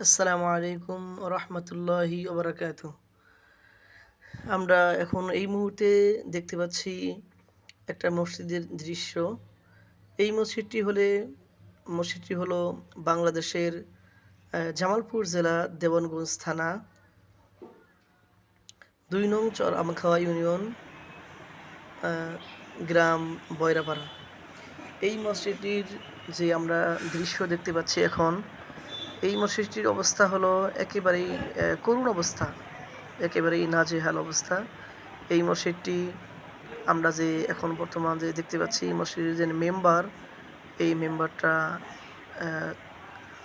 আসসালামু আলাইকুম রহমতুল্লাহি ওবরাকাত আমরা এখন এই মুহূর্তে দেখতে পাচ্ছি একটা মসজিদের দৃশ্য। এই মসজিদটি হলে, মসজিদটি হলো বাংলাদেশের জামালপুর জেলা দেবনগঞ্জ থানা, দুই নং চর আমখাওয়া ইউনিয়ন গ্রাম বয়রাপাড়া এই মসজিদটির যে আমরা দৃশ্য দেখতে পাচ্ছি এখন এই মসজিদটির অবস্থা হলো একেবারেই করুণ অবস্থা, একেবারেই নাজেহাল অবস্থা। এই মসজিদটি আমরা যে এখন বর্তমান যে দেখতে পাচ্ছি মসজিদের যে মেম্বার, এই মেম্বারটা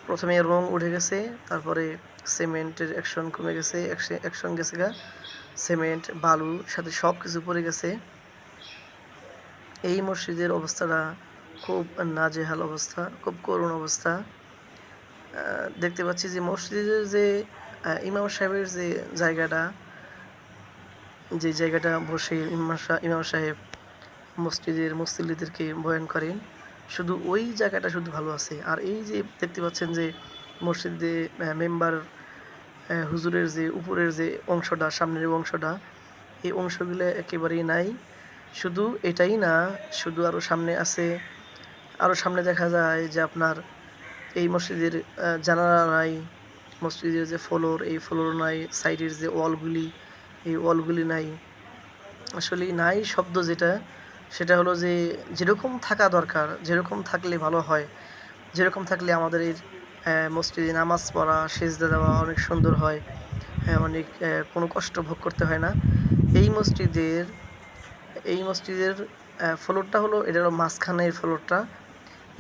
প্রথমে রং উঠে গেছে, তারপরে সিমেন্টের অ্যাকশন কমে গেছে অ্যাকশন গেছে গা, সিমেন্ট, বালু, সাথে সব কিছু পড়ে গেছে। এই মসজিদের অবস্থাটা খুব নাজেহাল অবস্থা, খুব করুণ অবস্থা। দেখতে পাচ্ছি যে মসজিদের যে ইমাম সাহেবের যে জায়গাটা যে জায়গাটা বসে ইমাম ইমাম সাহেব মসজিদের মুসল্লিদেরকে বয়ান করেন, শুধু ওই জায়গাটা শুধু ভালো আছে। আর এই যে দেখতে পাচ্ছেন যে মসজিদে মেম্বার হুজুরের যে উপরের যে অংশটা, সামনের অংশটা, এই অংশগুলো একেবারেই নাই। শুধু এটাই না, শুধু আরও সামনে আছে আরও সামনে দেখা যায় যে আপনার এই মসজিদের জানালা নাই মসজিদের যে ফ্লোর এই ফ্লোর নাই সাইডের যে ওয়ালগুলি এই ওয়ালগুলি নাই। আসলে নাই শব্দ যেটা সেটা হলো যে যেরকম থাকা দরকার যেরকম থাকলে ভালো হয় যেরকম থাকলে আমাদের এই মসজিদে নামাজ পড়া সেজদা দেওয়া অনেক সুন্দর হয় হ্যাঁ, অনেক কোনো কষ্ট ভোগ করতে হয় না। এই মসজিদের এই মসজিদের ফ্লোরটা হলো এটা হলো মাঝখানের ফ্লোরটা।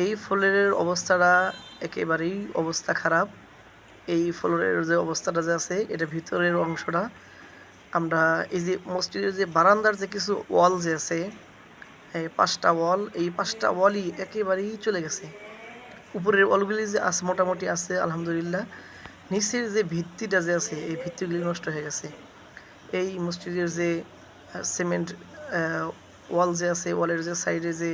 এই ফ্লোরের অবস্থাটা একেবারেই অবস্থা খারাপ। এই ফ্লোরের যে অবস্থাটা যে আছে, এটা ভিতরের অংশটা আমরা এই যে মসজিদের যে বারান্দার যে কিছু ওয়াল যে আছে, এই পাঁচটা ওয়াল, এই পাঁচটা ওয়ালই একেবারেই চলে গেছে। উপরের ওয়ালগুলি যে আছে মোটামুটি আছে, আলহামদুলিল্লাহ। নিচের যে ভিত্তিটা যে আছে, এই ভিত্তিগুলি নষ্ট হয়ে গেছে। এই মসজিদের যে সিমেন্ট ওয়াল যে আছে, ওয়ালের যে সাইডে যে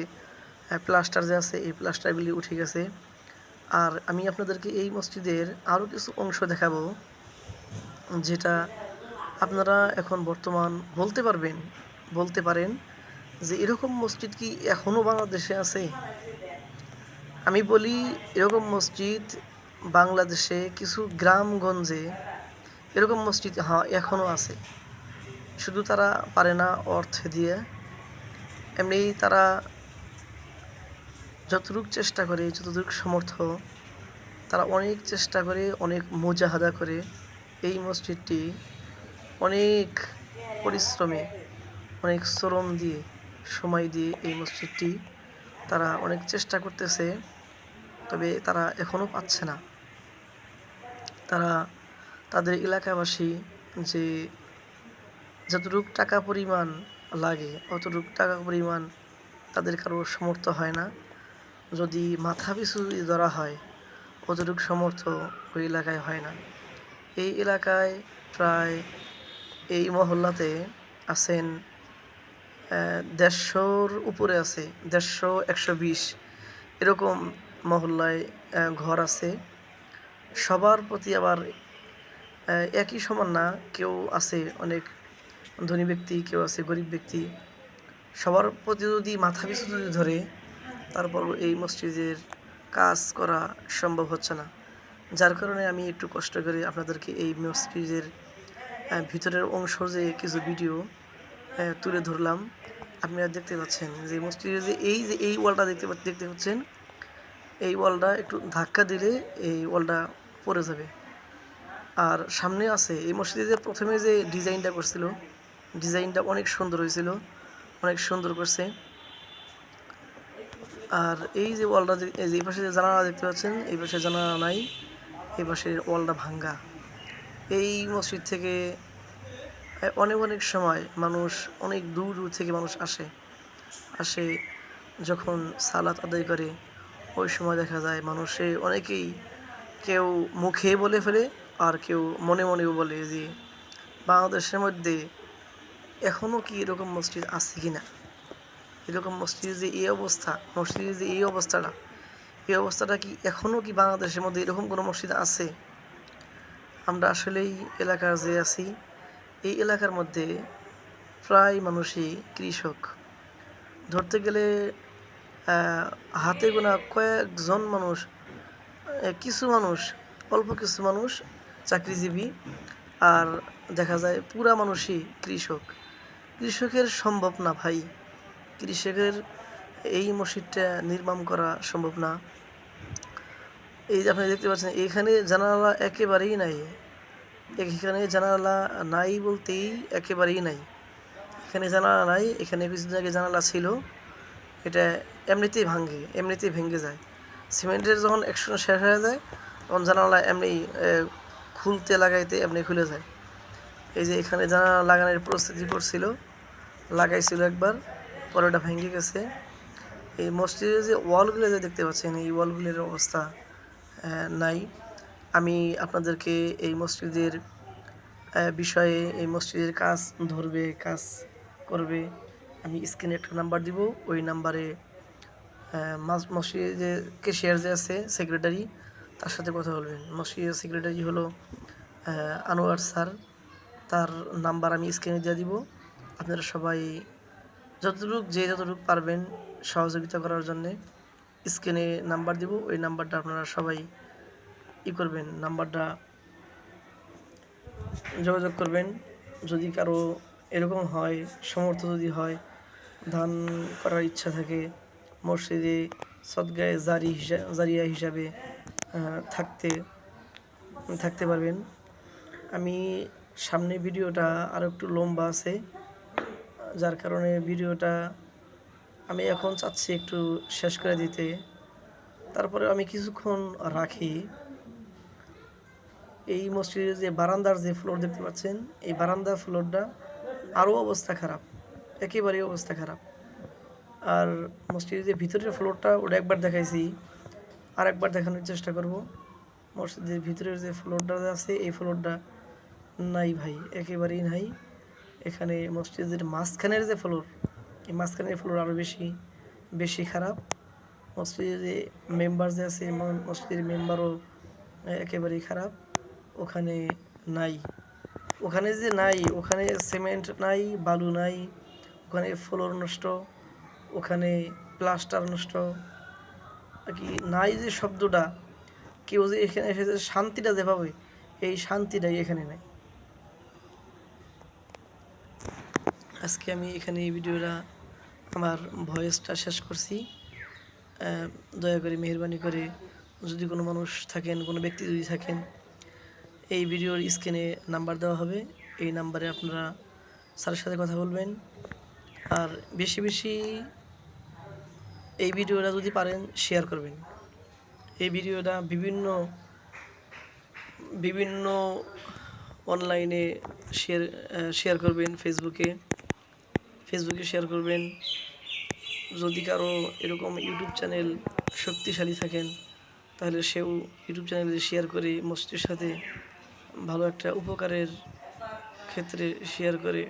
প্লাস্টার যে আছে, এই প্লাস্টারগুলি উঠে গেছে। আর আমি আপনাদেরকে এই মসজিদের আরও কিছু অংশ দেখাবো, যেটা আপনারা এখন বর্তমান বলতে পারবেন, বলতে পারেন যে এরকম মসজিদ কি এখনও বাংলাদেশে আছে? আমি বলি এরকম মসজিদ বাংলাদেশে কিছু গ্রামগঞ্জে এরকম মসজিদ হ্যাঁ এখনও আছে। শুধু তারা পারে না অর্থ দিয়ে, এমনি তারা যতটুকু চেষ্টা করে, যতটুকু সমর্থ তারা অনেক চেষ্টা করে, অনেক মোজাহাদা করে এই মসজিদটি অনেক পরিশ্রমে, অনেক শ্রম দিয়ে, সময় দিয়ে এই মসজিদটি তারা অনেক চেষ্টা করতেছে, তবে তারা এখনও পাচ্ছে না। তারা, তাদের এলাকাবাসী যে যতটুক টাকা পরিমাণ লাগে, অতটুক টাকা পরিমাণ তাদের কারও সমর্থ হয় না। যদি মাথা পিছু ধরা হয়, অতটুকু সমর্থ ওই এলাকায় হয় না। এই এলাকায় প্রায় এই মহল্লাতে আছেন দেড়শোর উপরে আছে, দেড়শো একশো বিশ এরকম মহল্লায় ঘর আছে। সবার প্রতি আবার একই সমান না, কেউ আছে অনেক ধনী ব্যক্তি, কেউ আছে গরিব ব্যক্তি। সবার প্রতি যদি মাথা পিছু যদি ধরে তারপর এই মসজিদের কাজ করা সম্ভব হচ্ছে না। যার কারণে আমি একটু কষ্ট করে আপনাদেরকে এই মসজিদের ভিতরের অংশ যে কিছু ভিডিও তুলে ধরলাম। আপনারা দেখতে পাচ্ছেন যে মসজিদের যে এই যে এই ওয়ালটা দেখতে দেখতে পাচ্ছেন, এই ওয়ালটা একটু ধাক্কা দিলে এই ওয়ালটা পড়ে যাবে। আর সামনে আছে, এই মসজিদে প্রথমে যে ডিজাইনটা করছিল, ডিজাইনটা অনেক সুন্দর হয়েছিল, অনেক সুন্দর করছে। আর এই যে ওয়ালটা এই যে এই পাশে যে জানালা দেখতে পাচ্ছেন, এই পাশে জানালা নাই, এই পাশে ওয়ালটা ভাঙ্গা। এই মসজিদ থেকে অনেক অনেক সময় মানুষ অনেক দূর দূর থেকে মানুষ আসে। আসে যখন সালাত আদায় করে, ওই সময় দেখা যায় মানুষে অনেকেই কেউ মুখে বলে ফেলে আর কেউ মনে মনেও বলে যে, বাংলাদেশের মধ্যে এখনও কি এরকম মসজিদ আছে কি না এরকম মসজিদের যে এই অবস্থা মসজিদের যে এই অবস্থাটা। এই অবস্থাটা কি এখনও কি বাংলাদেশের মধ্যে এরকম কোনো মসজিদ আছে? আমরা আসলেই এলাকার যে আছি, এই এলাকার মধ্যে প্রায় মানুষই কৃষক। ধরতে গেলে হাতে গোনা কয়েকজন মানুষ কিছু মানুষ, অল্প কিছু মানুষ চাকরিজীবী আর দেখা যায় পুরা মানুষই কৃষক। কৃষকের সম্ভব না ভাই। কৃষকের এই মসজিদটা নির্মাণ করা সম্ভব না। এই যে আপনি দেখতে পাচ্ছেন, এখানে জানালা একেবারেই নাই। এখানে জানালা নাই বলতেই একেবারেই নাই। এখানে জানালা নাই, এখানে কিছুদিন আগে জানালা ছিল। এটা এমনিতেই ভাঙে, এমনিতেই ভেঙে যায়। সিমেন্টের যখন একশো শেষ হয়ে যায়, তখন জানালা এমনি খুলতে লাগাইতে এমনি খুলে যায়। এই যে এখানে জানালা লাগানোর প্রস্তুতি করছিল, লাগাইছিল একবার। পরে ওটা ভেঙে গেছে। এই মসজিদের যে ওয়ালগুলো যে দেখতে পাচ্ছেন, এই ওয়ালগুলোর অবস্থা নাই। আমি আপনাদেরকে এই মসজিদের বিষয়ে, এই মসজিদের কাজ ধরবে, কাজ করবে, আমি স্ক্রিনে একটা নাম্বার দিব। ওই নাম্বারে মসজিদের যে যে আছে সেক্রেটারি তার সাথে কথা বলবেন। মসজিদের সেক্রেটারি হলো আনোয়ার স্যার। তার নাম্বার আমি স্ক্রিনে দিয়ে দিব। আপনারা সবাই যতটুকু, যে যতটুকু পারবেন সহযোগিতা করার জন্যে স্ক্রিনে নাম্বার দিব। ওই নাম্বারটা আপনারা সবাই ই করবেন। নাম্বারটা যোগাযোগ করবেন। যদি কারও এরকম হয়, সমর্থ যদি হয় দান করার ইচ্ছা থাকে, মসজিদে সদগায়ে জারি জারিয়া হিসাবে থাকতে থাকতে পারবেন। আমি সামনে ভিডিওটা আরও একটু লম্বা আছে। যার কারণে ভিডিওটা আমি এখন চাচ্ছি একটু শেষ করে দিতে। তারপরে আমি কিছুক্ষণ রাখি। এই মসজিদের যে বারান্দার যে ফ্লোর দেখতে পাচ্ছেন, এই বারান্দার ফ্লোরটা আরও অবস্থা খারাপ, একেবারেই অবস্থা খারাপ। আর মসজিদের যে ভিতরের ফ্লোরটা ওটা একবার দেখাইছি আর একবার দেখানোর চেষ্টা করব। মসজিদের ভিতরের যে ফ্লোরটা আছে, এই ফ্লোরটা নাই ভাই, একেবারেই নাই। এখানে মসজিদের মাঝখানের যে ফ্লোর এই মাঝখানের ফ্লোর আরও বেশি বেশি খারাপ। মসজিদের যে মেম্বার যে আছে মসজিদের মেম্বারও একেবারেই খারাপ। ওখানে নাই। ওখানে যে নাই, ওখানে সিমেন্ট নাই, বালু নাই, ওখানে ফ্লোর নষ্ট, ওখানে প্লাস্টার নষ্ট। কি নাই যে শব্দটা, কেউ যে এখানে এসে শান্তিটা যে এই শান্তিটাই এখানে নাই। আজকে আমি এখানে এই ভিডিওটা আমার ভয়েসটা শেষ করছি। দয়া করে মেহরবানি করে যদি কোনো মানুষ থাকেন, কোনো ব্যক্তি যদি থাকেন, এই ভিডিওর স্ক্রিনে নাম্বার দেওয়া হবে। এই নাম্বারে আপনারা স্যারের সাথে কথা বলবেন। আর বেশি বেশি এই ভিডিওটা যদি পারেন শেয়ার করবেন। এই ভিডিওটা বিভিন্ন বিভিন্ন অনলাইনে শেয়ার শেয়ার করবেন ফেসবুকে ফেসবুকে শেয়ার করবেন। যদি কারও এরকম ইউটিউব চ্যানেল শক্তিশালী থাকেন, তাহলে সেও ইউটিউব চ্যানেলে শেয়ার করে মসজিদের সাথে ভালো একটা উপকারের ক্ষেত্রে শেয়ার করে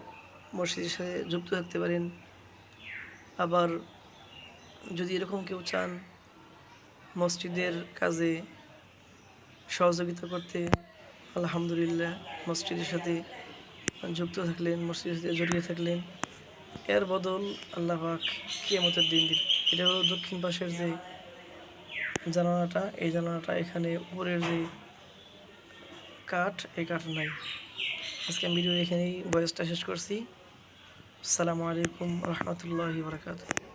মসজিদের সাথে যুক্ত থাকতে পারেন। আবার যদি এরকম কেউ চান মসজিদের কাজে সহযোগিতা করতে, আলহামদুলিল্লাহ মসজিদের সাথে যুক্ত থাকলেন মসজিদের সাথে জড়িয়ে থাকলেন। এর বদল আল্লাহ পাক দিন দিবে। এটা হলো দক্ষিণ পাশের যে জানালাটা, এই জানালাটা এখানে উপরের যে কাঠ, এই কাঠ নাই। আজকে আমি ভিডিও এখানেই বয়সটা শেষ করছি। আসসালামু আলাইকুম রহমতুল্লাহি বারকাতুহ।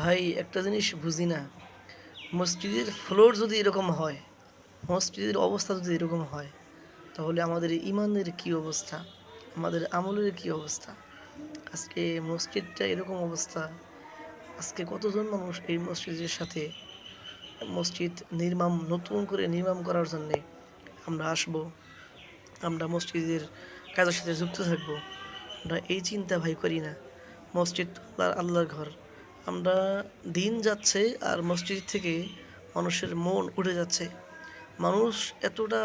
ভাই, একটা জিনিস বুঝি না। মসজিদের ফ্লোর যদি এরকম হয়, মসজিদের অবস্থা যদি এরকম হয়, তাহলে আমাদের ইমানের কি অবস্থা? আমাদের আমলের কি অবস্থা? আজকে মসজিদটা এরকম অবস্থা। আজকে কতজন মানুষ এই মসজিদের সাথে মসজিদ নির্মাণ, নতুন করে নির্মাণ করার জন্যে আমরা আসব? আমরা মসজিদের কাজের সাথে যুক্ত থাকব? আমরা এই চিন্তা ভাই করি না। মসজিদ আল্লাহর আল্লাহর ঘর। আমরা দিন যাচ্ছে আর মসজিদ থেকে মানুষের মন উঠে যাচ্ছে। মানুষ এতটা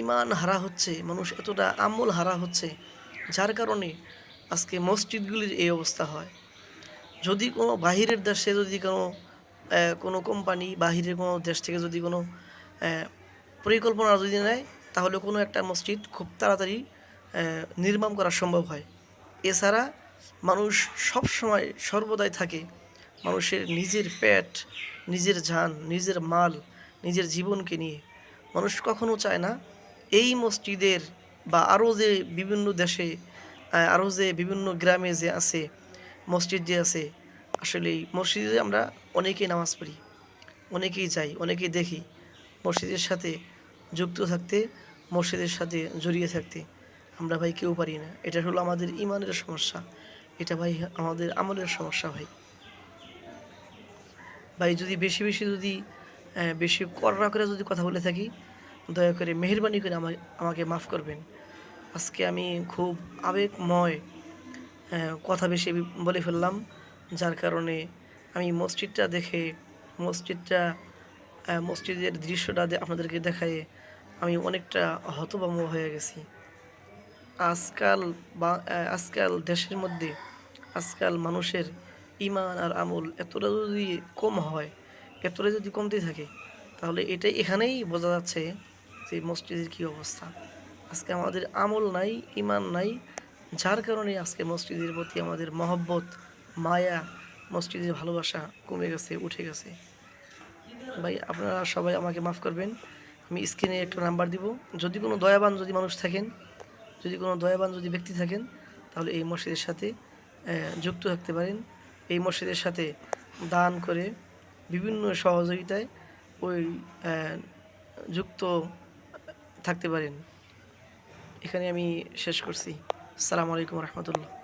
ইমান হারা হচ্ছে, মানুষ এতটা আমল হারা হচ্ছে, যার কারণে আজকে মসজিদগুলির এই অবস্থা হয়। যদি কোনো বাহিরের দেশে যদি কোনো কোনো কোম্পানি বাহিরের কোনো দেশ থেকে যদি কোনো পরিকল্পনা যদি নেয়, তাহলে কোনো একটা মসজিদ খুব তাড়াতাড়ি নির্মাণ করা সম্ভব হয়। এছাড়া মানুষ সব সময় সর্বদাই থাকে। মানুষের নিজের পেট, নিজের যান নিজের মাল, নিজের জীবনকে নিয়ে। মানুষ কখনো চায় না এই মসজিদের বা আরও যে বিভিন্ন দেশে আরও যে বিভিন্ন গ্রামে যে আছে, মসজিদ যে আছে, আসলে এই মসজিদে আমরা অনেকেই নামাজ পড়ি, অনেকেই যাই, অনেকেই দেখি। মসজিদের সাথে যুক্ত থাকতে, মসজিদের সাথে জড়িয়ে থাকতে আমরা ভাই কেউ পারি না। এটা হলো আমাদের ইমানের সমস্যা। এটা ভাই আমাদের আমলের সমস্যা ভাই। ভাই যদি বেশি বেশি যদি বেশি কররা করে যদি কথা বলে থাকি, দয়া করে মেহরবানি করে আমাকে আমাকে মাফ করবেন। আজকে আমি খুব আবেগময় কথা বেশি বলে ফেললাম, যার কারণে আমি মসজিদটা দেখে, মসজিদটা মসজিদের দৃশ্যটা আপনাদেরকে দেখায় আমি অনেকটা হতভম্ব হয়ে গেছি। আজকাল আজকাল দেশের মধ্যে, আজকাল মানুষের ইমান আর আমল এতটা যদি কম হয়, এতটা যদি কমতে থাকে, তাহলে এটাই এখানেই বোঝা যাচ্ছে যে মসজিদের কী অবস্থা। আজকে আমাদের আমল নাই, ইমান নাই, যার কারণে আজকে মসজিদের প্রতি আমাদের মহব্বত, মায়া, মসজিদের ভালোবাসা কমে গেছে, উঠে গেছে। ভাই, আপনারা সবাই আমাকে মাফ করবেন, আমি স্ক্রিনে একটা নাম্বার দিব। যদি কোনো দয়াবান যদি মানুষ থাকেন যদি কোনো দয়াবান যদি ব্যক্তি থাকেন, তাহলে এই মসজিদের সাথে যুক্ত থাকতে পারেন। এই মসজিদের সাথে দান করে বিভিন্ন সহযোগিতায় ওই যুক্ত থাকতে পারেন। এখানে আমি শেষ করছি। আসসালামু আলাইকুম রহমতুল্লাহ।